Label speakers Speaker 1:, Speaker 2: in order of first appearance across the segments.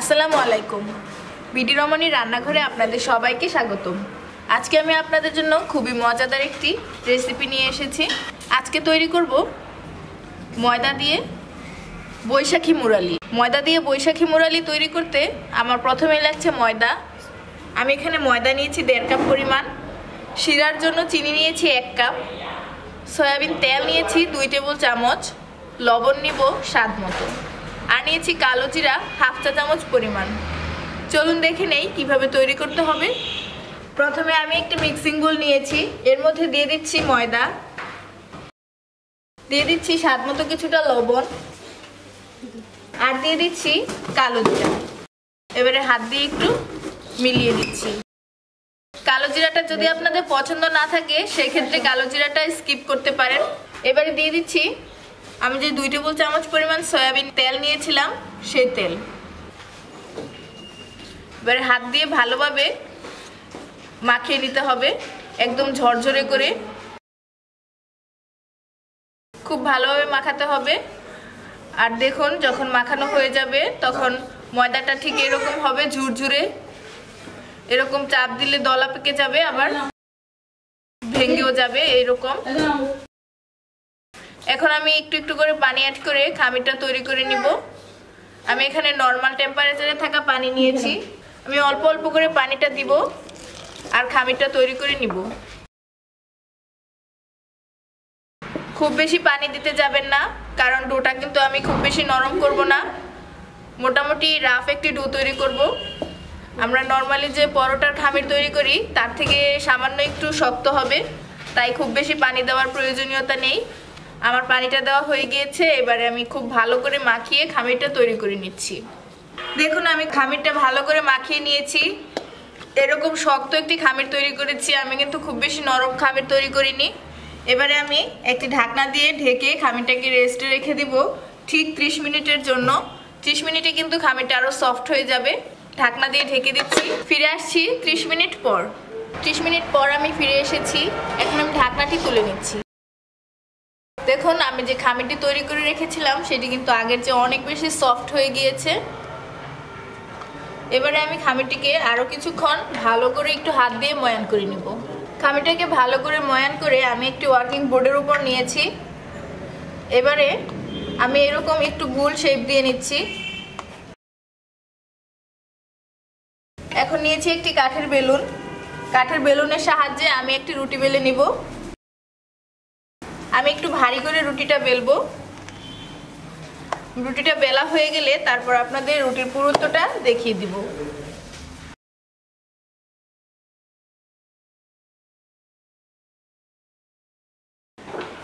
Speaker 1: আসসালামু আলাইকুম। বিডি রমণী রান্নাঘরে আপনাদের সবাইকে স্বাগতম। আজকে আমি আপনাদের জন্য খুবই মজাদার একটি রেসিপি নিয়ে এসেছি। আজকে তৈরি করব ময়দা দিয়ে বৈশাখী মুরালি। ময়দা দিয়ে বৈশাখী মুরালি তৈরি করতে আমার প্রথমে লাগছে ময়দা। আমি এখানে ময়দা নিয়েছি দেড় কাপ পরিমাণ। শিরার জন্য চিনি নিয়েছি এক কাপ। সয়াবিন তেল নিয়েছি দুই টেবিল চামচ। লবণ নিব স্বাদ মতো। আর নিয়েছি কালো জিরা, হাফ চা চামচ পরিমাণ। চলুন দেখে নেই কীভাবে তৈরি করতে হবে। প্রথমে আমি একটি মিক্সিং বোল নিয়েছি, এর মধ্যে দিয়ে দিচ্ছি ময়দা। দিয়ে দিচ্ছি স্বাদ মতো কিছুটা লবণ। আর দিয়ে দিচ্ছি কালো জিরা। এবারে হাত দিয়ে একটু মিলিয়ে দিচ্ছি। কালো জিরাটা যদি আপনাদের পছন্দ না থাকে, সেক্ষেত্রে কালো জিরাটা স্কিপ করতে পারেন। এবারে দিয়ে দিচ্ছি আমি যে দুই টেবিল চামচ পরিমাণ সয়াবিন তেল নিয়েছিলাম, সেই তেল। এবার হাত দিয়ে ভালোভাবে মাখিয়ে নিতে হবে, একদম ঝরঝরে করে। খুব ভালোভাবে মাখাতে হবে। আর দেখুন, যখন মাখানো হয়ে যাবে, তখন ময়দাটা ঠিক এরকম হবে, ঝুরঝুরে। এরকম চাপ দিলে দলা পেকে যাবে, আবার ভেঙেও যাবে এইরকম এখন আমি একটু একটু করে পানি অ্যাড করে খামিরটা তৈরি করে নিব। আমি এখানে নর্মাল টেম্পারেচারে থাকা পানি নিয়েছি। আমি অল্প অল্প করে পানিটা দিব আর খামিরটা তৈরি করে নিব। খুব বেশি পানি দিতে যাবেন না, কারণ ডোটা কিন্তু আমি খুব বেশি নরম করব না। মোটামুটি রাফ একটি ডো তৈরি করব। আমরা নর্মালি যে পরোটার খামির তৈরি করি, তার থেকে সামান্য একটু শক্ত হবে। তাই খুব বেশি পানি দেওয়ার প্রয়োজনীয়তা নেই। আমার পানিটা দেওয়া হয়ে গিয়েছে, এবারে আমি খুব ভালো করে মাখিয়ে খামিরটা তৈরি করে নিচ্ছি। দেখুন, আমি খামিরটা ভালো করে মাখিয়ে নিয়েছি। এরকম শক্ত একটি খামির তৈরি করেছি, আমি কিন্তু খুব বেশি নরম খামির তৈরি করিনি। এবারে আমি একটি ঢাকনা দিয়ে ঢেকে খামিরটাকে রেস্টে রেখে দিব, ঠিক ত্রিশ মিনিটের জন্য। ত্রিশ মিনিটে কিন্তু খামিরটা আরও সফট হয়ে যাবে। ঢাকনা দিয়ে ঢেকে দিচ্ছি। ফিরে আসছি ত্রিশ মিনিট পর। ত্রিশ মিনিট পর আমি ফিরে এসেছি। এখন আমি ঢাকনাটি তুলে নিচ্ছি। দেখুন, আমি যে খামিটি তৈরি করে রেখেছিলাম, সেটি কিন্তু আগের চেয়ে অনেক বেশি সফট হয়ে গিয়েছে। এবারে আমি খামিটিকে আরও কিছুক্ষণ ভালো করে একটু হাত দিয়ে ময়ান করে নিব। খামিরটাকে ভালো করে ময়ান করে আমি একটি ওয়ার্কিং বোর্ডের উপর নিয়েছি। এবারে আমি এরকম একটু গোল শেপ দিয়ে নিচ্ছি। এখন নিয়েছি একটি কাঠের বেলুন। কাঠের বেলুনের সাহায্যে আমি একটি রুটি বেলে নিব। আমি একটু ভারী করে রুটিটা বেলবো। রুটিটা বেলা হয়ে গেলে তারপর আপনাদের রুটির পুরুত্বটা দেখিয়ে দিব।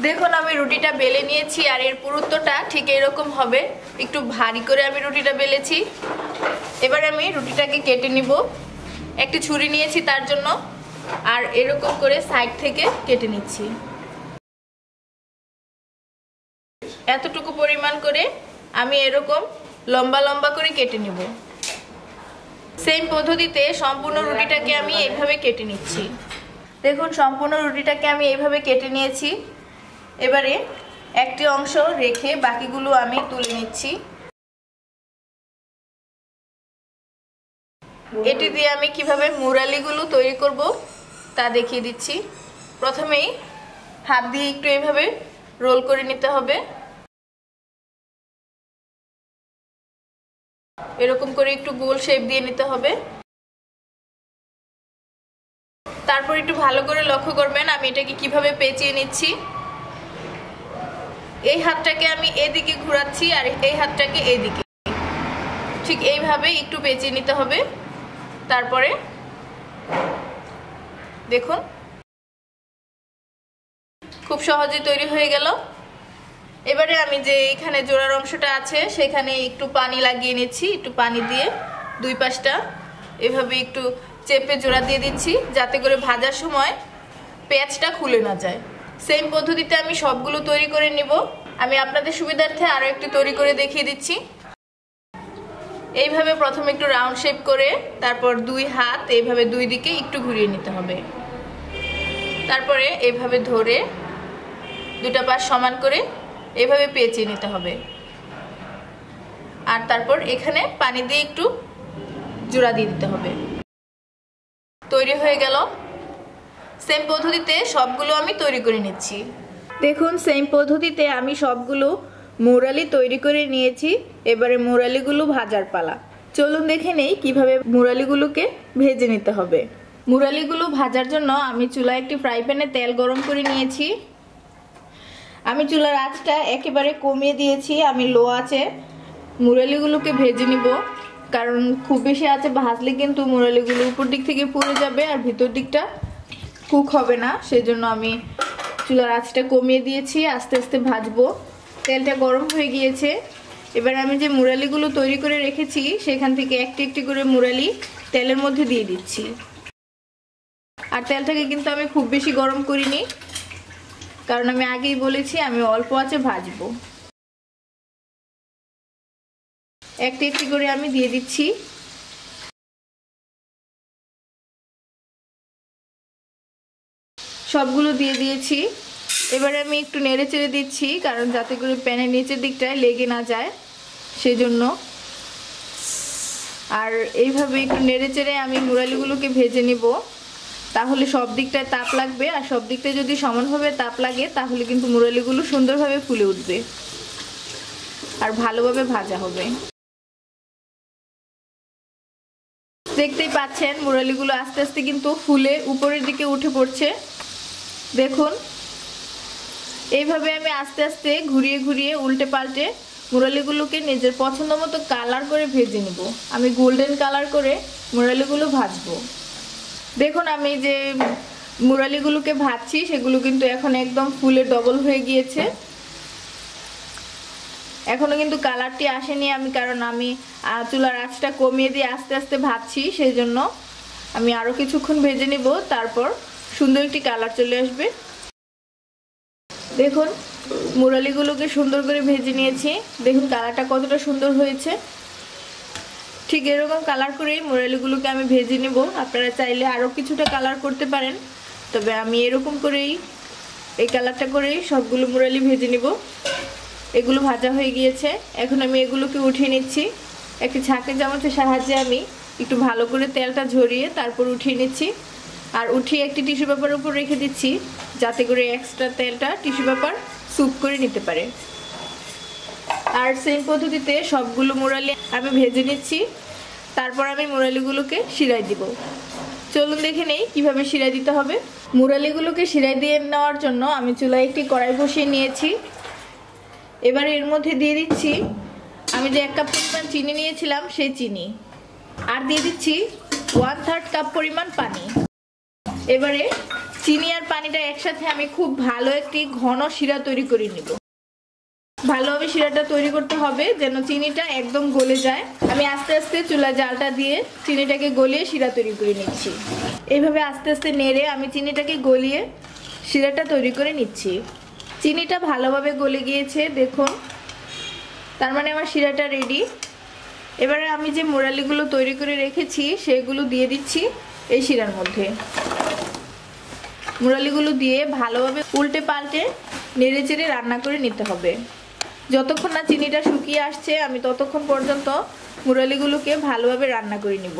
Speaker 1: দেখুন, আমি রুটিটা বেলে নিয়েছি আর এর পুরুত্বটা ঠিক এরকম হবে। একটু ভারী করে আমি রুটিটা বেলেছি। এবার আমি রুটিটাকে কেটে নিব। একটি ছুরি নিয়েছি তার জন্য। আর এরকম করে সাইড থেকে কেটে নিচ্ছি। এতটুকু পরিমাণ করে আমি এরকম লম্বা লম্বা করে কেটে নেব। সেম পদ্ধতিতে সম্পূর্ণ রুটিটাকে আমি এইভাবে কেটে নিচ্ছি। দেখুন, সম্পূর্ণ রুটিটাকে আমি এইভাবে কেটে নিয়েছি। এবারে একটি অংশ রেখে বাকিগুলো আমি তুলে নিচ্ছি। এটি দিয়ে আমি কীভাবে মুরালিগুলো তৈরি করব তা দেখিয়ে দিচ্ছি। প্রথমেই হাত দিয়ে একটু এইভাবে রোল করে নিতে হবে। এরকম করে একটু গোল শেপ দিয়ে নিতে হবে। তারপর একটু ভালো করে লক্ষ্য করবেন আমি এটাকে কীভাবে পেঁচিয়ে নিচ্ছি। এই হাতটাকে আমি এদিকে ঘোরাচ্ছি আর এই হাতটাকে এদিকে। ঠিক এইভাবে একটু পেঁচিয়ে নিতে হবে। তারপরে দেখুন। খুব সহজে তৈরি হয়ে গেল। এবারে আমি যে এখানে জোড়ার অংশটা আছে, সেখানে একটু পানি লাগিয়ে নিচ্ছি, একটু পানি দিয়ে দুই পাশটা এভাবে একটু চেপে জোড়া দিয়ে দিচ্ছি, যাতে করে ভাজার সময় পেঁয়াজটা খুলে না যায়। সেম পদ্ধতিতে আমি সবগুলো তৈরি করে নিব। আমি আপনাদের সুবিধার্থে আরও একটু তৈরি করে দেখিয়ে দিচ্ছি। এইভাবে প্রথমে একটু রাউন্ড শেপ করে, তারপর দুই হাত এইভাবে দুই দিকে একটু ঘুরিয়ে নিতে হবে। তারপরে এভাবে ধরে দুটা পাশ সমান করে এভাবে পেঁচিয়ে নিতে হবে। আর তারপর এখানে পানি দিয়ে একটু জোড়া দিয়ে দিতে হবে। তৈরি হয়ে গেল। সেম পদ্ধতিতে সবগুলো আমি তৈরি করে নিচ্ছি। দেখুন সেম পদ্ধতিতে আমি সবগুলো মুরালি তৈরি করে নিয়েছি। এবারে মুরালিগুলো ভাজার পালা। চলুন দেখে নেই কীভাবে মুরালিগুলোকে ভেজে নিতে হবে। মুরালিগুলো ভাজার জন্য আমি চুলায় একটি ফ্রাই প্যানে তেল গরম করে নিয়েছি। আমি চুলার আঁচটা একেবারে কমিয়ে দিয়েছি, আমি লো আছে মুরালিগুলোকে ভেজে নিব, কারণ খুব বেশি আছে ভাজলে কিন্তু মুরালিগুলো উপর দিক থেকে পুড়ে যাবে আর ভিতর দিকটা কুক হবে না। সেজন্য আমি চুলার আঁচটা কমিয়ে দিয়েছি, আস্তে আস্তে ভাজবো। তেলটা গরম হয়ে গিয়েছে। এবার আমি যে মুরালিগুলো তৈরি করে রেখেছি, সেখান থেকে একটি একটি করে মুরালি তেলের মধ্যে দিয়ে দিচ্ছি। আর তেলটাকে কিন্তু আমি খুব বেশি গরম করিনি। কারণ আমি আগেই বলেছি, আমি অল্প আছে ভাজবো। একটি একটি করে আমি দিয়ে দিচ্ছি। সবগুলো দিয়ে দিয়েছি। এবারে আমি একটু নেড়ে চেড়ে দিচ্ছি, কারণ যাতে করে প্যানের নিচের দিকটায় লেগে না যায়, সেজন্য। আর এইভাবে একটু নেড়ে চেড়ে আমি মুরালিগুলোকে ভেজে নিব। তাহলে সব দিকটায় তাপ লাগবে আর সব দিকটায় যদি সমানভাবে তাপ লাগে, তাহলে কিন্তু মুরালিগুলো সুন্দরভাবে ফুলে উঠবে। আর ভালোভাবে ভাজা হবে। দেখতেই পাচ্ছেন, মুরালিগুলো আস্তে আস্তে কিন্তু ফুলে উপরের দিকে উঠে পড়ছে। দেখুন, এইভাবে আমি আস্তে আস্তে ঘুরিয়ে ঘুরিয়ে উল্টে পাল্টে মুরালিগুলোকে নিজের পছন্দ মতো কালার করে ভেজে নেব। আমি গোল্ডেন কালার করে মুরালিগুলো ভাজবো। দেখুন, আমি যে মুরালিগুলোকে ভাজছি, সেগুলো কিন্তু এখন একদম ফুলে ডবল হয়ে গিয়েছে। এখনও কিন্তু কালারটি আসেনি, আমি কারণ আমি চুলার আঁচটা কমিয়ে দিয়ে আস্তে আস্তে ভাজছি সেই জন্য আমি আরও কিছুক্ষণ ভেজে নিব, তারপর সুন্দর একটি কালার চলে আসবে। দেখুন, মুরালিগুলোকে সুন্দর করে ভেজে নিয়েছি। দেখুন, কালারটা কতটা সুন্দর হয়েছে। ঠিক এরকম কালার করেই মুরালিগুলোকে আমি ভেজে নেব। আপনারা চাইলে আরও কিছুটা কালার করতে পারেন। তবে আমি এরকম করেই এই কালারটা করেই সবগুলো মুরালি ভেজে নেব। এগুলো ভাজা হয়ে গিয়েছে। এখন আমি এগুলোকে উঠিয়ে নিচ্ছি। একটি ছাঁকের চামচের সাহায্যে আমি একটু ভালো করে তেলটা ঝরিয়ে তারপর উঠিয়ে নিচ্ছি। আর উঠিয়ে একটি টিস্যু পেপার উপর রেখে দিচ্ছি, যাতে করে এক্সট্রা তেলটা টিস্যু পেপার স্যুপ করে নিতে পারে। আর সেম পদ্ধতিতে সবগুলো মুরালি আমি ভেজে নিচ্ছি। তারপর আমি মুরালিগুলোকে শিরাই দিব। চলুন দেখে নেই কীভাবে শিরাই দিতে হবে। মুরালিগুলোকে শিরাই দিয়ে নেওয়ার জন্য আমি চুলায় একটি কড়াই বসিয়ে নিয়েছি। এবার এর মধ্যে দিয়ে দিচ্ছি, আমি যে এক কাপ পরিমাণ চিনি নিয়েছিলাম সেই চিনি। আর দিয়ে দিচ্ছি ওয়ান থার্ড কাপ পরিমাণ পানি। এবারে চিনি আর পানিটা একসাথে আমি খুব ভালো একটি ঘন শিরা তৈরি করে নিব। ভালোভাবে শিরাটা তৈরি করতে হবে, যেন চিনিটা একদম গলে যায়। আমি আস্তে আস্তে চুলা জালটা দিয়ে চিনিটাকে গলিয়ে শিরা তৈরি করে নিচ্ছি। এইভাবে আস্তে আস্তে নেড়ে আমি চিনিটাকে গলিয়ে শিরাটা তৈরি করে নিচ্ছি। চিনিটা ভালোভাবে গলে গিয়েছে, দেখুন। তার মানে আমার শিরাটা রেডি এবারে আমি যে মোরালিগুলো তৈরি করে রেখেছি, সেগুলো দিয়ে দিচ্ছি এই শিরার মধ্যে। মুরালিগুলো দিয়ে ভালোভাবে উল্টে পাল্টে নেড়ে চেড়ে রান্না করে নিতে হবে। যতক্ষণ না চিনিটা শুকিয়ে আসছে, আমি ততক্ষণ পর্যন্ত মুরালিগুলোকে ভালোভাবে রান্না করে নিব।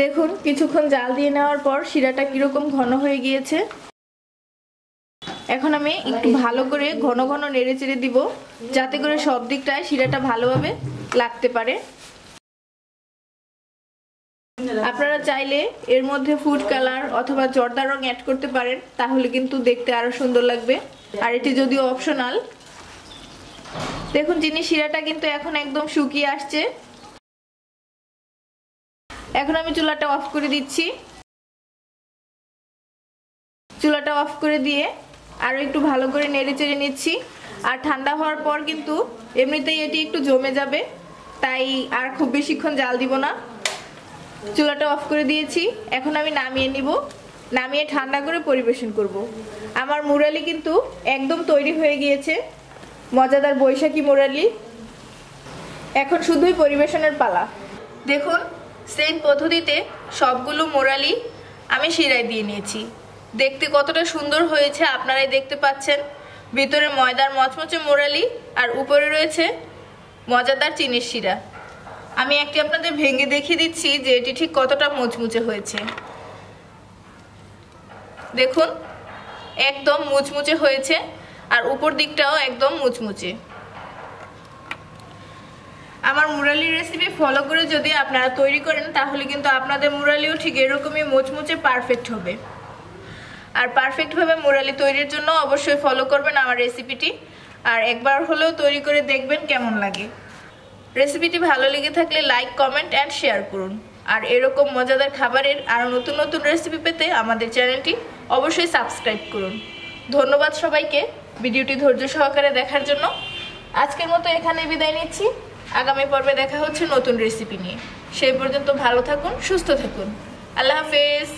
Speaker 1: দেখুন, কিছুক্ষণ জাল দিয়ে নেওয়ার পর শিরাটা কীরকম ঘন হয়ে গিয়েছে। এখন আমি একটু ভালো করে ঘন ঘন নেড়ে চেড়ে দিব, যাতে করে সব দিকটায় শিরাটা ভালোভাবে লাগতে পারে। আপনারা চাইলে এর মধ্যে ফুড কালার অথবা জর্দা রং অ্যাড করতে পারেন, তাহলে কিন্তু দেখতে আরও সুন্দর লাগবে। আর এটি যদিও অপশনাল দেখুন চিনি শিরাটা কিন্তু এখন একদম শুকিয়ে আসছে। এখন আমি চুলাটা অফ করে দিচ্ছি। চুলাটা অফ করে দিয়ে আরও একটু ভালো করে নেড়ে চেড়ে নিচ্ছি। আর ঠান্ডা হওয়ার পর কিন্তু এমনিতেই এটি একটু জমে যাবে, তাই আর খুব বেশিক্ষণ জাল দিব না। চুলাটা অফ করে দিয়েছি। এখন আমি নামিয়ে নিব। নামিয়ে ঠান্ডা করে পরিবেশন করব। আমার মুরালি কিন্তু একদম তৈরি হয়ে গিয়েছে। মজাদার বৈশাখী মুরালি। এখন শুধুই পরিবেশনের পালা। দেখুন সেম পদ্ধতিতে সবগুলো মোরালি আমি শিরায় দিয়ে নিয়েছি। দেখতে কতটা সুন্দর হয়েছে আপনারাই দেখতে পাচ্ছেন। ভিতরে ময়দার মচমচে মোরালি আর উপরে রয়েছে মজাদার চিনির শিরা। আমি একটি আপনাদের ভেঙে দেখিয়ে দিচ্ছি যে এটি ঠিক কতটা মুচমুচে হয়েছে। দেখুন, একদম মুচমুচে হয়েছে আর উপর দিকটাও একদম মুচমুচে। আমার মুরালি রেসিপি ফলো করে যদি আপনারা তৈরি করেন, তাহলে কিন্তু আপনাদের মুরালিও ঠিক এরকমই মুচমুচে পারফেক্ট হবে। আর পারফেক্টভাবে মুরালি তৈরির জন্য অবশ্যই ফলো করবেন আমার রেসিপিটি আর একবার হলেও তৈরি করে দেখবেন কেমন লাগে। রেসিপিটি ভালো লেগে থাকলে লাইক কমেন্ট অ্যান্ড শেয়ার করুন। আর এরকম মজাদার খাবারের আরও নতুন নতুন রেসিপি পেতে আমাদের চ্যানেলটি অবশ্যই সাবস্ক্রাইব করুন। ধন্যবাদ সবাইকে ভিডিওটি ধৈর্য সহকারে দেখার জন্য। আজকের মতো এখানে বিদায় নিচ্ছি। আগামী পর্বে দেখা হচ্ছে নতুন রেসিপি নিয়ে। সেই পর্যন্ত ভালো থাকুন, সুস্থ থাকুন। আল্লাহ হাফেজ।